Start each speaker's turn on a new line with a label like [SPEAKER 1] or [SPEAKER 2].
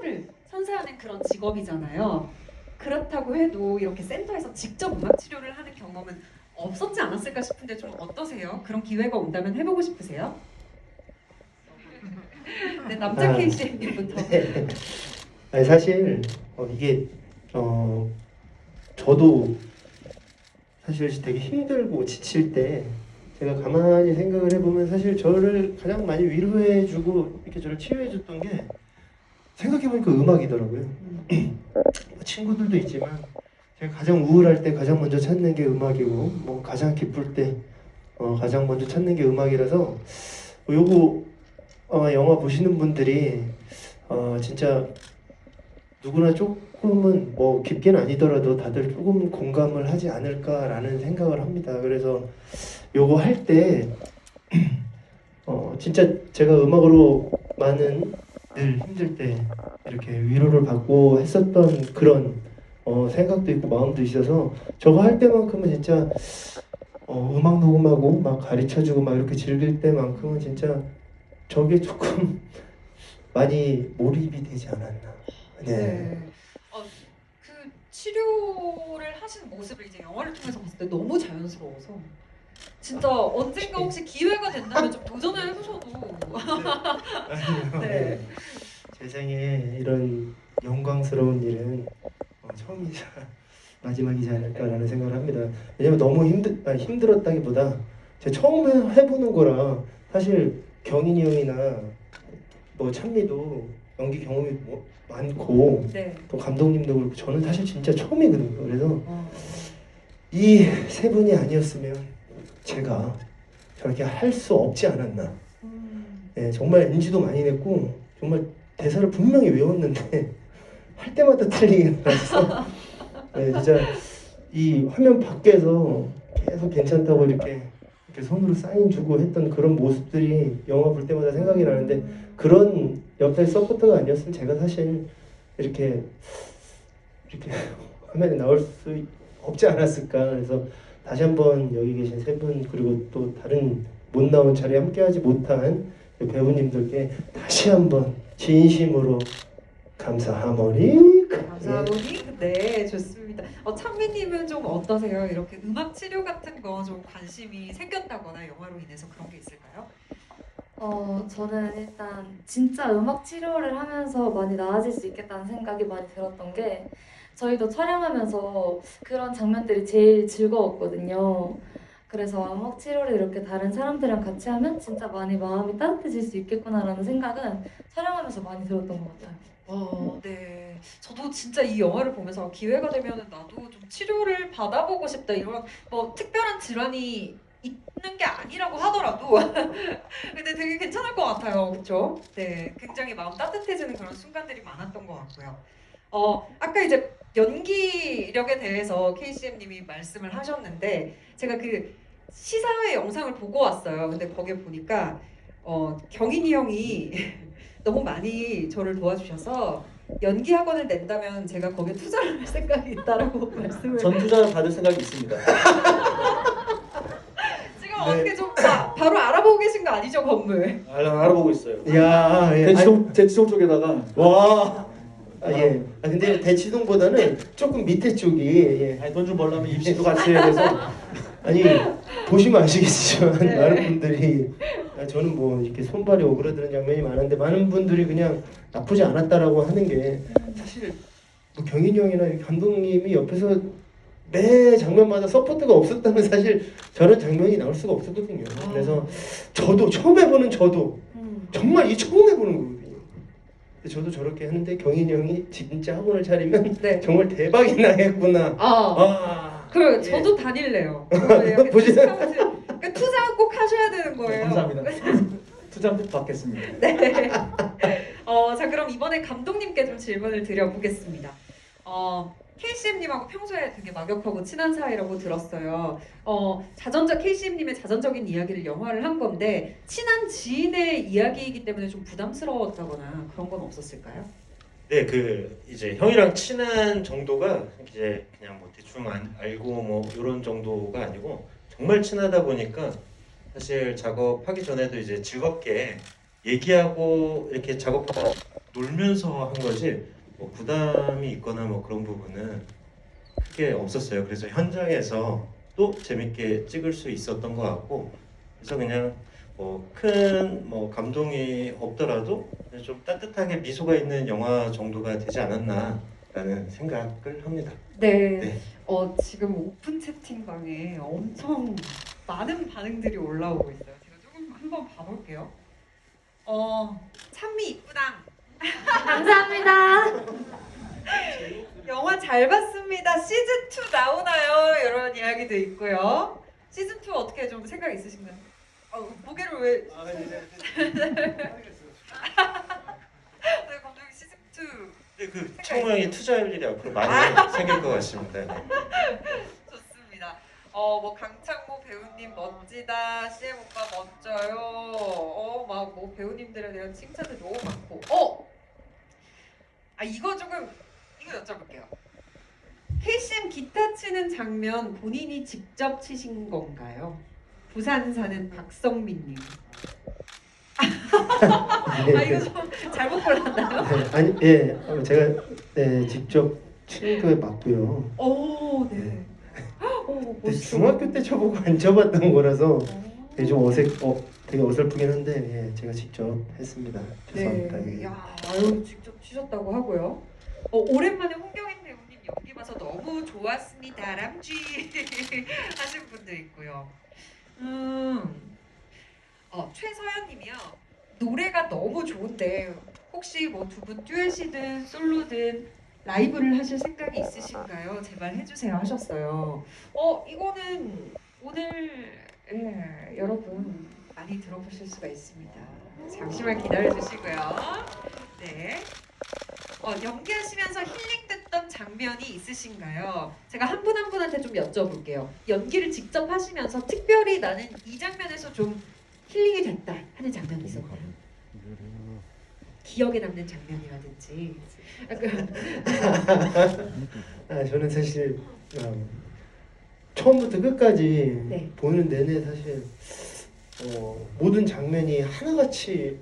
[SPEAKER 1] 치료를 선사하는 그런 직업이잖아요. 그렇다고 해도 이렇게 센터에서 직접 음악 치료를 하는 경험은 없었지 않았을까 싶은데 좀 어떠세요? 그런 기회가 온다면 해보고 싶으세요? 네, 남자
[SPEAKER 2] 아.
[SPEAKER 1] KCM님부터.
[SPEAKER 2] 아니 사실 어, 이게 어 저도 사실 되게 힘들고 지칠 때 제가 가만히 생각을 해보면 사실 저를 가장 많이 위로해주고 이렇게 저를 치유해줬던 게 생각해보니까 음악이더라고요. 친구들도 있지만 제가 가장 우울할 때 가장 먼저 찾는 게 음악이고 뭐 가장 기쁠 때 어, 가장 먼저 찾는 게 음악이라서 어, 요거 어, 영화 보시는 분들이 어, 진짜 누구나 조금은 뭐 깊게는 아니더라도 다들 조금 공감을 하지 않을까라는 생각을 합니다. 그래서 요거 할 때 어, 진짜 제가 음악으로 많은 늘 힘들 때 이렇게 위로를 받고 했었던 그런 어, 생각도 있고 마음도 있어서 저거 할 때만큼은 진짜 어, 음악 녹음하고 막 가르쳐주고 막 이렇게 즐길 때만큼은 진짜 저게 조금 많이 몰입이 되지 않았나. 네.
[SPEAKER 1] 어, 그 치료를 하시는 모습을 이제 영화를 통해서 봤을 때 너무 자연스러워서 진짜 언젠가 혹시 기회가 된다면 좀 도전을 해보셔도
[SPEAKER 2] 아니요.
[SPEAKER 1] 네.
[SPEAKER 2] 제 생에 이런 영광스러운 일은 어, 처음이자 마지막이지 않을까라는 생각을 합니다. 왜냐면 너무 힘들 아, 힘들었다기보다 제가 처음 해- 해보는 거라 사실 경인이 형이나 뭐 찬미도 연기 경험이 뭐 많고
[SPEAKER 1] 네.
[SPEAKER 2] 또 감독님도 그렇고 저는 사실 진짜 처음이거든요. 그래서
[SPEAKER 1] 어,
[SPEAKER 2] 이세 분이 아니었으면 제가 저렇게 할 수 없지 않았나.
[SPEAKER 1] 음,
[SPEAKER 2] 예, 정말 NG도 많이 냈고 정말 대사를 분명히 외웠는데 할 때마다 틀리게 나서 예, 진짜 이 화면 밖에서 계속 괜찮다고 이렇게 이렇게 손으로 사인 주고 했던 그런 모습들이 영화 볼 때마다 생각이 나는데 그런 옆에 서포터가 아니었으면 제가 사실 이렇게 이렇게 화면에 나올 수 없지 않았을까 그래서 다시 한번 여기 계신 세 분 그리고 또 다른 못 나온 자리에 함께하지 못한 배우님들께 다시 한번 진심으로 감사하모니
[SPEAKER 1] 감사하고니 네 좋습니다. 어, 찬미님은 좀 어떠세요? 이렇게 음악 치료 같은 거 좀 관심이 생겼다거나 영화로 인해서 그런 게 있을까요?
[SPEAKER 3] 어, 저는 일단 진짜 음악 치료를 하면서 많이 나아질 수 있겠다는 생각이 많이 들었던 게 저희도 촬영하면서 그런 장면들이 제일 즐거웠거든요. 그래서 음악 치료를 이렇게 다른 사람들이랑 같이 하면 진짜 많이 마음이 따뜻해질 수 있겠구나라는 생각은 촬영하면서 많이 들었던 것 같아요.
[SPEAKER 1] 어, 네. 저도 진짜 이 영화를 보면서 기회가 되면 나도 좀 치료를 받아보고 싶다 이런 뭐 특별한 질환이 있는 게 아니라고 하더라도 근데 되게 괜찮을 것 같아요, 그렇죠? 네, 굉장히 마음 따뜻해지는 그런 순간들이 많았던 것 같고요. 어, 아까 이제 연기력에 대해서 KCM님이 말씀을 하셨는데 제가 그 시사회 영상을 보고 왔어요. 근데 거기에 보니까 어, 경인이 형이 너무 많이 저를 도와주셔서 연기 학원을 낸다면 제가 거기에 투자를 할 생각이 있다라고 말씀을
[SPEAKER 4] 전 투자 받을 생각이 있습니다.
[SPEAKER 1] 지금
[SPEAKER 2] 네.
[SPEAKER 1] 어떻게 좀 바, 바로 알아보고 계신 거 아니죠 건물?
[SPEAKER 4] 알아, 알아보고 있어요.
[SPEAKER 2] 야, 예.
[SPEAKER 4] 대치동 대치동 쪽에다가
[SPEAKER 2] 와, 아, 예. 아 근데 대치동보다는 조금 밑에 쪽이 예.
[SPEAKER 4] 아니 돈 좀 벌려면 입시도 같이 해야 돼서
[SPEAKER 2] 아니 보시면 아시겠지만
[SPEAKER 1] 네.
[SPEAKER 2] 많은 분들이 아, 저는 뭐 이렇게 손발이 오그라드는 장면이 많은데 많은 분들이 그냥 나쁘지 않았다라고 하는 게 사실 뭐 경인이 형이나 이 감독님이 옆에서 매 장면마다 서포트가 없었다면 사실 저런 장면이 나올 수가 없었거든요. 그래서 저도 처음 해보는 저도
[SPEAKER 1] 음.
[SPEAKER 2] 정말 이 처음 해보는 거거든요. 저도 저렇게 하는데 경인이 형이 진짜 학원을 차리면
[SPEAKER 1] 네.
[SPEAKER 2] 정말 대박이 나겠구나.
[SPEAKER 1] 아,
[SPEAKER 2] 아,
[SPEAKER 1] 그
[SPEAKER 2] 예.
[SPEAKER 1] 저도 다닐래요. 저도 이렇게
[SPEAKER 2] 보시-
[SPEAKER 1] 투자하면서- 그러니까 투자 꼭 하셔야 되는 거예요.
[SPEAKER 4] 감사합니다. 투자 꼭 받겠습니다.
[SPEAKER 1] 네. 어, 자 그럼 이번에 감독님께 좀 질문을 드려보겠습니다. 어, KCM님하고 평소에 되게 막역하고 친한 사이라고 들었어요. 어, 자전적 KCM님의 자전적인 이야기를 영화를 한 건데 친한 지인의 이야기이기 때문에 좀 부담스러웠다거나 그런 건 없었을까요?
[SPEAKER 5] 네, 그 이제 형이랑 친한 정도가 이제 그냥 뭐 대충 안- 알고 뭐 이런 정도가 아니고 정말 친하다 보니까 사실 작업하기 전에도 이제 즐겁게 얘기하고 이렇게 작업하다 놀면서 한 거지 뭐 부담이 있거나 뭐 그런 부분은 크게 없었어요. 그래서 현장에서 또 재밌게 찍을 수 있었던 것 같고 그래서 그냥 뭐큰뭐 감동이 없더라도 좀 따뜻하게 미소가 있는 영화 정도가 되지 않았나라는 생각을 합니다.
[SPEAKER 1] 네.
[SPEAKER 5] 네.
[SPEAKER 1] 어, 지금 오픈 채팅방에 엄청 많은 반응들이 올라오고 있어요. 제가 조금 한번 봐볼게요. 어, 찬미 이쁘당.
[SPEAKER 3] 감사합니다.
[SPEAKER 1] 영화 잘 봤습니다. 시즌 2 나오나요? 이런 이야기도 있고요. 시즌 2 어떻게 좀 생각 있으신가요? 어, 고개를 왜? 네, 감독님 시즌 2
[SPEAKER 5] 근데 그 청우 형이 투자할 일이 앞으로 많이 생길 것 같습니다. 네.
[SPEAKER 1] 어, 뭐 강창모 배우님 멋지다, CM 오빠 멋져요. 어, 막 뭐 배우님들에 대한 칭찬도 너무 많고. 어, 아 이거 조금 이거 여쭤볼게요. KCM 기타 치는 장면 본인이 직접 치신 건가요? 부산 사는 박성민님. 아 이거 좀 잘못 골랐나요?
[SPEAKER 2] 네, 아니 예 어, 제가 네, 직접 치는 게 맞고요.
[SPEAKER 1] 오, 네. 오,
[SPEAKER 2] 근데. 중학교 때 쳐보고 안 쳐봤던 거라서
[SPEAKER 1] 오.
[SPEAKER 2] 되게 좀 어색 어 되게 어설프긴 한데 예, 제가 직접 했습니다. 죄송합니다.
[SPEAKER 1] 네.
[SPEAKER 2] 예.
[SPEAKER 1] 야, 아유, 직접 치셨다고 하고요. 어, 오랜만에 홍경인 배우님 연기 봐서 너무 좋았습니다. 람쥐 하신 분도 있고요. 음, 어, 최서연님이요. 노래가 너무 좋은데 혹시 뭐 두 분 듀엣이든 솔로든 라이브를 하실 생각이 있으신가요? 제발 해주세요 하셨어요. 어, 이거는 오늘 예, 여러분 많이 들어보실 수가 있습니다. 잠시만 기다려 주시고요. 네. 어, 연기하시면서 힐링됐던 장면이 있으신가요? 제가 한 분 한 분한테 좀 여쭤볼게요. 연기를 직접 하시면서 특별히 나는 이 장면에서 좀 힐링이 됐다 하는 장면이 있었나요? 기억에 남는 장면이라든지.
[SPEAKER 2] 아, 저는 사실 어, 처음부터 끝까지
[SPEAKER 1] 네.
[SPEAKER 2] 보는 내내 사실 어, 모든 장면이 하나같이